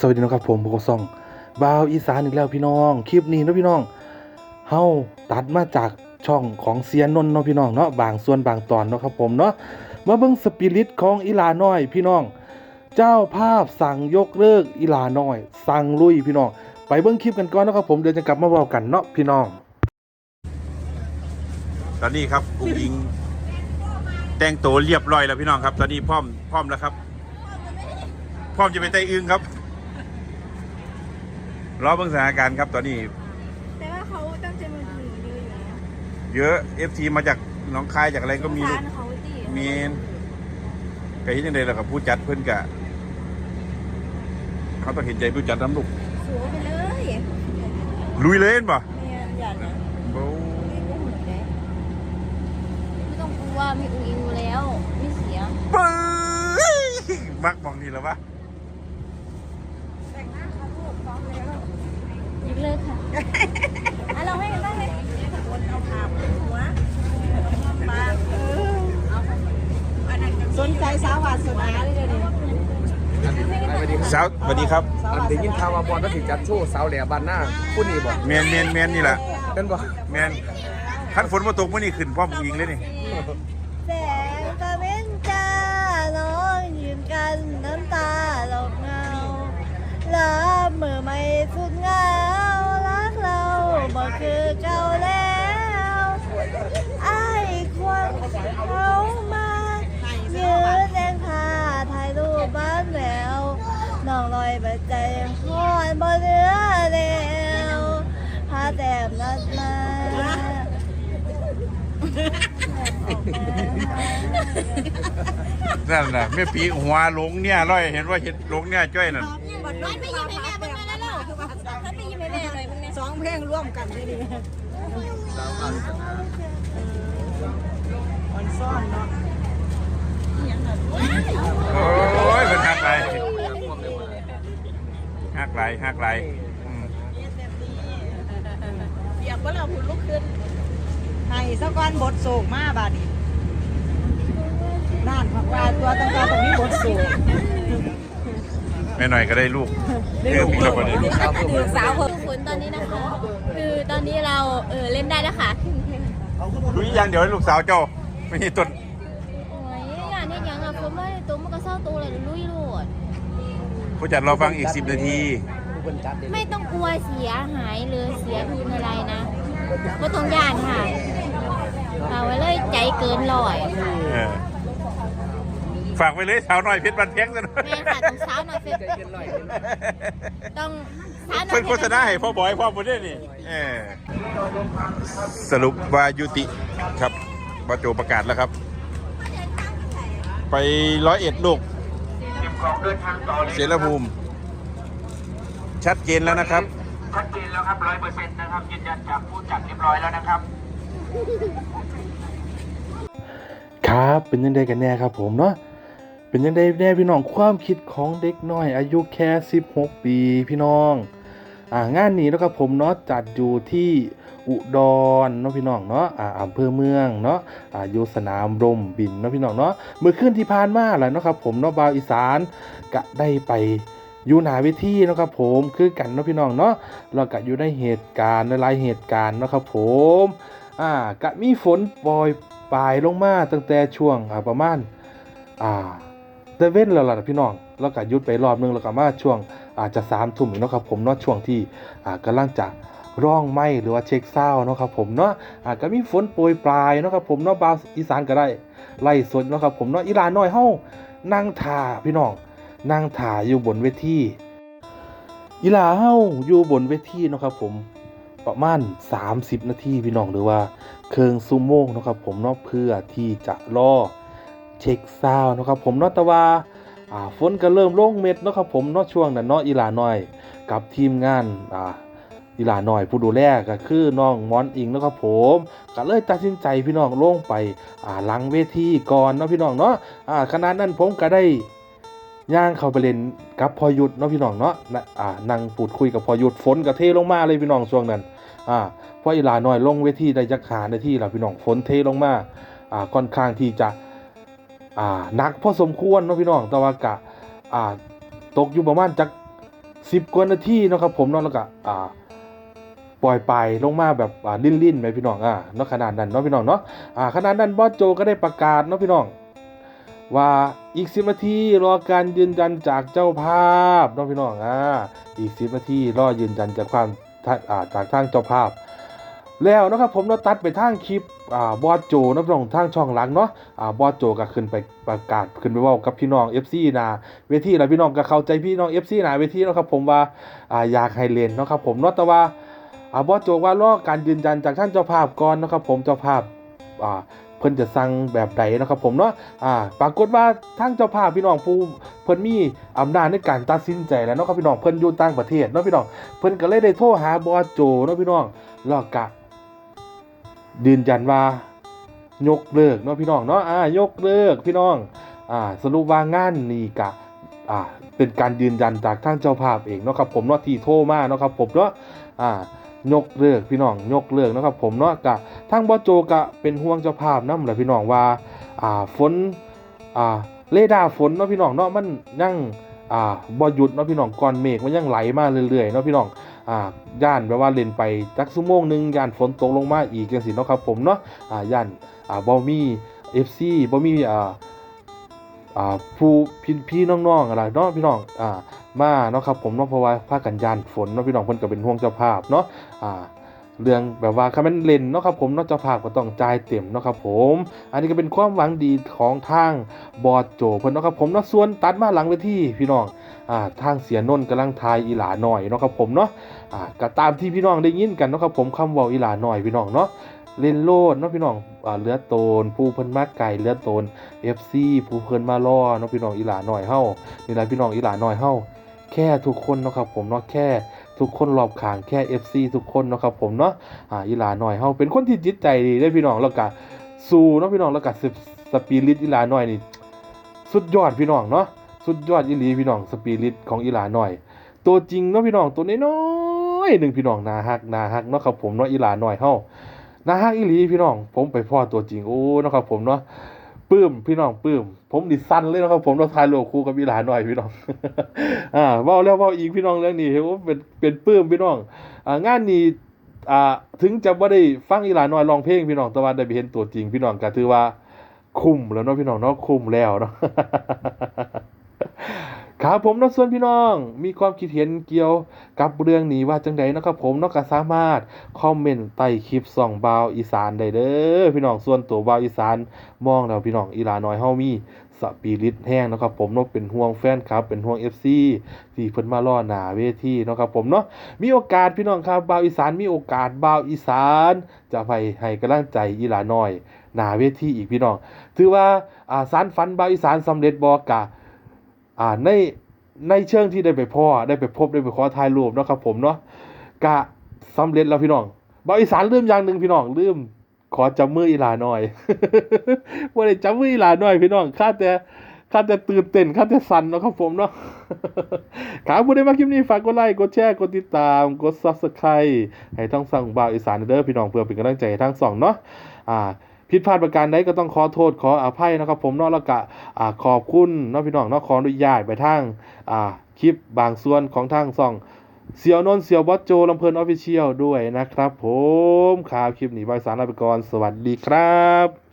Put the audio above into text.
สวัสดีนะครับผมโบกซ่องบาวอีสานอีกแล้วพี่น้อง คลิปนี้นะพี่น้องเฮาตัดมาจากช่องของเซียนนนท์เนาะพี่น้องเนาะบางส่วนบางตอนเนาะครับผมเนาะมาเบิ่งสปิริตของอีหลาน้อยพี่น้อง เจ้าภาพสั่งยกเลิกอีหลาน้อย สั่งลุยพี่น้อง ไปเบิ่งคลิปกันก่อนนะครับผมเดี๋ยวจะกลับมาเว้ากันเนาะพี่น้อง ตอนนี้ครับอุ้งอิง แต่งตัวเรียบร้อยแล้วพี่น้องครับ ตอนนี้พร้อมพร้อมแล้วครับ พร้อมจะไปไต่อึงครับ รอเบิ่งสถานการณ์ครับตอนนี้ แต่ว่าเขาตั้งใจมาดูเยอะอยู่แล้วเยอะเอฟทีมาจากหน้องคายจากอะไรก็มีร้านเขาตีมีกะเห็นยังไงล่ะครับผู้จัดเพื่อนกะ เขาต้องเห็นใจผู้จัดน้ำลูกสวยไปเลยลุยเลยเห็นป่ะเมียอย่านะโอ้ไม่ได้หุ่นเลยไม่ต้องกลัวมีอูอิงอยู่แล้ว ไม่เสียปึ้ยมักมองนี่แล้ววะ แต่งหน้าเขาลูกพร้อมแล้วยิบเลยค่ะ อะเราให้กันได้เลยคนเอาขาบหัวมาเออสนใจสาวหวานสนาเลยเดี๋ยวนี้สาวสวัสดีครับอันได้ยินข่าวว่าบอลต้องถึงจัดโชว์สาวแหล่บ้านหน้าผู้นี้บอกเมนเมนเมนนี่แหละเป็นบอกแมนขั้นฝนมาตกมื่อนี้ขึ้นพร้อมผู้หญิงเลยนี่แสงตะเวนจ้าน้องยืนกันน้ำตาหลบเงาลับมือไม่สุดเหงารักเราบ่คือ เก่าแล้วไอ้ายควงเขามายืนแดงผ้าถ่ายรูปบ้านแหววน้องลอยบาดใจหอนบ่เหลือแล้วพาแต้มนัดมานั่นน่ะแม่ปีหัวหลงเนี่ยร้อยเห็นว่าเห็นหลงเนี่ยจ้อยนั่นบดร้อยไปยิ้มให้แม่ มึงเนี่ยสองเพลงร่วมกันได้ดีมันซ่อนเนาะโอ้ยเป็นหักไหลหักไหลหักไหลเปียกว่าเราหุ่นลุกขึ้นให้สะก้อนบทโศกมากบาดนี้น่านผักปลาตัวต่างๆตรงนี้บทโศกแม่หน่อยก็ได้ลูกเรื่ออมีแล้วก็ได้ลูกสาวทุกคนตอนนี้นะคะ คือตอ นนี้เราเออเล่นได้แล้วค่ะลุยอย่างเดียวให้ลูกสาวเจ้าไม่ใช่ต้นโอ้ยอย่างนี้ยังอะผมไม่ได้ตัวมันก็เศร้าตัวเลยลุยโลดผู้จัดรอฟังอีกสิบนาที ผู้คนจัดเด็กไม่ต้องกลัวเสียหายหรือเสียทุนอะไรนะก็ต้องย่านค่ะเอาไว้เลยใจเกินร้อย เออ ฝากไปเลยสาวน้อยเพชรบันเพ็งซะหน่อยแม่ค่ะต้องสาวหน่อยเฟใจเย็นหน่อยต้องสาวหน่อยเพิ่นโฆษณาให้พ่อบอยพ่อบ่ได้นี่เออสรุปว่ายุติครับบาโจประกาศแล้วครับ ไปร้อยเอ็ดลูกเสรภูมิ ชัดเจนแล้วนะครับ ชัดเจนแล้วครับร้อยเปอร์เซ็นต์นะครับยืนยันจากผู้จัดเรียบร้อยแล้วนะครับครับเป็นยังไงกันแน่ครับผมเนาะ เป็นยังไงแน่พี่น้องความคิดของเด็กน้อย อายุแค่ 16 ปีพี่น้องอ่างานนี้นะครับผมเนาะจัดอยู่ที่อุดรเนาะพี่น้องเนาะอ่าอำเภอเมืองเนาะอ่าอยู่สนามรมบินเนาะพี่น้องเนาะเมื่อคืนที่ผ่านมาแหละเนาะครับผมเนาะบาวอีสานก็ได้ไปอยู่หนาเวทีเนาะครับผมคือกันเนาะพี่น้องเนาะเราก็อยู่ในเหตุการณ์หลายเหตุการณ์เนาะครับผมอ่ากะมีฝนปล่อยปลายลงมาตั้งแต่ช่วงอ่าประมาณอ่า เดเว้นแล้วล่ะพี่น้องแล้วก็ยุดไปรอบนึงแล้วก็มาช่วงอาจจะสามทุ่มเนาะครับผมเนาะช่วงที่อ่าลังจะร่องไม้หรือว่าเช็คเศร้าเนาะครับผมเนาะอ่าก็มีฝนโปรยปลายเนาะครับผมเนาะบาวอีสานก็ได้ไล่สดเนาะครับผมเนาะอีลาน้อยเฮานั่งถ่าพี่น้องนั่งถ่าอยู่บนเวทีอีลาเฮาอยู่บนเวทีเนาะครับผมประมาณ 30 นาทีพี่น้องหรือว่าเครื่องซูโม่งนะครับผมเนาะเพื่อที่จะรอ เช็คซาวน์นะครับผมเนาะแต่ว่าอ่าฝนก็เริ่มลงเม็ดนะครับผมเนาะช่วงนั้นเนาะอีหลาน้อย กับทีมงานอ่าอีหลาน้อยผู้ดูแลก็คือน้องมอนอิงนะครับผมก็เลยตัดสินใจพี่น้องลงไปอ่าลังเวทีก่อนเนาะพี่น้องเนาะอ่าขณะนั้นผมก็ได้ย่างเข้าไปเล่นกับพอยุทธเนาะพี่น้องเนาะนะอ่านั่งพูดคุยกับพอยุทธฝนก็เทลงมาเลยพี่น้องช่วงนั้นอ่าเพราะอีหลาน้อยลงเวทีได้จักหาในที่เราพี่น้องฝนเทลงมาอ่าค่อนข้างที่จะ อ่าหนักพอสมควรเนาะพี่น้องแต่ว่ากะอ่าตกอยู่ประมาณจักสิบกว่านาทีเนาะครับผมเนาะแล้วก็อ่าปล่อยไปลงมาแบบอ่าลิ้นๆไหมพี่น้องอ่าเนาะขนาดนั้นเนาะพี่น้องเนาะอ่าขนาดนั้นบอสโจก็ได้ประกาศเนาะพี่น้องว่าอีกสิบนาทีรอการยืนยันจากเจ้าภาพเนาะพี่น้องอ่าอีกสิบนาทีรอยืนยันจากความอ่าจากทางเจ้าภาพ แล้วนะครับผมเราตัดไปทางคลิปอ่าบอสโจนะพี่น้องทางช่องหลังเนาะอ่าบอสโจก็ขึ้นไปประกาศขึ้นไปว่ากับพี่น้อง FC นะเวทีแล้วพี่น้องก็เข้าใจพี่น้อง FC นะเวทีนะครับผมว่าอ่าอยากให้เล่นนะครับผมเนาะแต่ว่าอ่าบอสโจว่ารอการยืนยันจากท่านเจ้าภาพก่อนนะครับผมเจ้าภาพอ่าเพิ่นจะสั่งแบบใดนะครับผมเนาะอ่าปรากฏว่าทางเจ้าภาพพี่น้องผู้เพิ่นมีอำนาจในการตัดสินใจแล้วเนาะครับพี่น้องเพิ่นอยู่ต่างประเทศเนาะพี่น้องเพิ่นก็เลยได้โทรหาบอสโจเนาะพี่น้องแล้วก็ ยืนยันว่ายกเลิกเนาะพี่น้องเนาะอ่ายกเลิกพี่น้องอ่าสรุปว่างานนี้กะอ่าเป็นการยืนยันจากทางเจ้าภาพเองเนาะครับผมเนาะที่โทรมาเนาะครับผมเนาะอ่ายกเลิกพี่น้องยกเลิกเนาะครับผมเนาะกะทางบอโจกะเป็นห่วงเจ้าภาพนำแหละพี่น้องว่าอ่าฝนอ่าเรดาร์ฝนเนาะพี่น้องเนาะมันยังอ่าบ่หยุดเนาะพี่น้องก้อนเมฆมันยังไหลมาเรื่อยๆเนาะพี่น้อง อ่าย่านแปลว่าเล่นไปจักชั่วโมงหนึ่งย่านฝนตกลงมาอีกจังสิเนาะครับผมเนาะอ่าย่านอ่าบอมี่เอฟซีบอมี่อ่าอ่าผู้พี่พี่น้องๆอะไรเนาะพี่น้องอ่ามาเนาะครับผมเนาะเพราะว่าภากันย่านฝนเนาะพี่น้องเพิ่นก็เป็นห่วงเจ้าภาพเนาะอ่า เรื่องแบบว่าคันแม่นเลนเนาะครับผมนาะเจ้าภาพก็ต้องจ่ายเต็มเนาะครับผม อันนี้ก็เป็นความหวังดีของทางบอสโจเพิ่นเนาะครับผมเนาะส่วนตัดมาหลังเวทีพี่น้องอ่าทางเสียนนท์กำลังทายอีหลาหน่อยเนาะครับผมเนาะอ่าก็ตามที่พี่น้องได้ยินกันเนาะครับผมคำเว้าอีหลาหน่อยพี่น้องเนาะเล่นโลดเนาะพี่น้องอ่าเลือโตน ผู้เพิ่นมาไก่เลือโตน FC ผู้เพิ่นมาล่อเนาะพี่น้องอีหลาหน่อยเฮานี่แหละพี่น้องอีหลาหน่อยเฮาแค่ทุกคนเนาะครับผมเนาะแค่ ทุกคนรอบข้างแค่ FC ทุกคนเนาะครับผมเนาะอ่าอีหลาหน่อยเฮาเป็นคนที่จิตใจดีได้พี่น้องแล้วก็สู้เนาะพี่น้องแล้วก็สปิริตอีหลาหน่อยนี่สุดยอดพี่น้องเนาะสุดยอดอีหลีพี่น้องสปิริตของอีหลาหน่อย ตัวจริงเนาะพี่น้องตัวน้อยหนึ่งพี่น้องนาฮักนาฮักเนาะครับผมเนาะอีหลาหน่อยเฮานาฮักอีหลีพี่น้อง ผมไปพ่อตัวจริงโอ้เนาะครับผมเนาะ ปลื้มพี่น้องปลื้ม ผมดิสั้นเลยนะครับผมเราทายโลกคูกับอีหลาหน่อยพี่น้อง อ่าเว้าแล้วว่าอีกพี่น้องเรื่องนี้เห็นว่าเป็นเป็นปลื้มพี่น้องอ่างานนี้อ่าถึงจะไม่ได้ฟังอีหลาหน่อยลองเพลงพี่น้องแต่ว่าได้ไปเห็นตัวจริงพี่น้องก็ถือว่าคุ้มแล้วเนาะพี่น้องเนาะคุ้มแล้วเนาะ ครับผมเนักส่วนพี่น้อง มีความคิดเห็นเกี่ยวกับเรื่องนี้ว่าจังใดนะครับผมนาะก็สามารถคอมเมนต์ใต้คลิปส่องบาวอีสานได้เด้อพี่น้องส่วนตัวบาวอีสานมองแล้วพี่น้องอีลาน้อยเฮามีสปิริตแห้งนะครับผมเนาะเป็นห่วงแฟนครับ เป็นห่วง FC ที่เพิ่นมาล่อหน้าเวทีนะครับผมเนาะมีโอกาสพี่น้องครับบาวอีสานมีโอกาสบาวอีสาน จะไปให้กำลังใจอีลาน้อยหน้าเวทีอีกพี่น้อง ถือว่าอ่าสารฝันบาวอีสานสำเร็จบ่กะ อ่าในในเชิงที่ได้ไปพ่อได้ไปพบได้ไปขอถ่ายรูปเนาะครับผมเนาะกะสำเร็จแล้วพี่น้องบาวอีสานลืมอย่างหนึ่งพี่น้องลืมขอจับมืออีหลาหน่อยว่าได้จับมืออีหลาหน่อยพี่น้องข้าแต่ข้าแต่ตื่นเต้นข้าแต่สั่นเนาะครับผมเนาะครับผู้ใดมาคลิปนี้ฝากกดไลค์กดแชร์กดติดตามกด Subscribe ให้ทั้งสั่งบาวอีสานเด้อพี่น้องเพื่อเป็นกำลังใจให้ทั้งสองเนาะอ่า ผิดพลาดประการใดก็ต้องขอโทษขออภัยนะครับ ผมนอกละกะอขอบคุณเนาะพี่น้องนอกขออนุญาตไปทางคลิปบางส่วนของทางซ่องเสี่ยวนนเสี่ยวบอสโจลำเพลินออฟฟิเชียลด้วยนะครับ ผมข่าวคลิปนี้บายสารลาไปก่อนสวัสดีครับ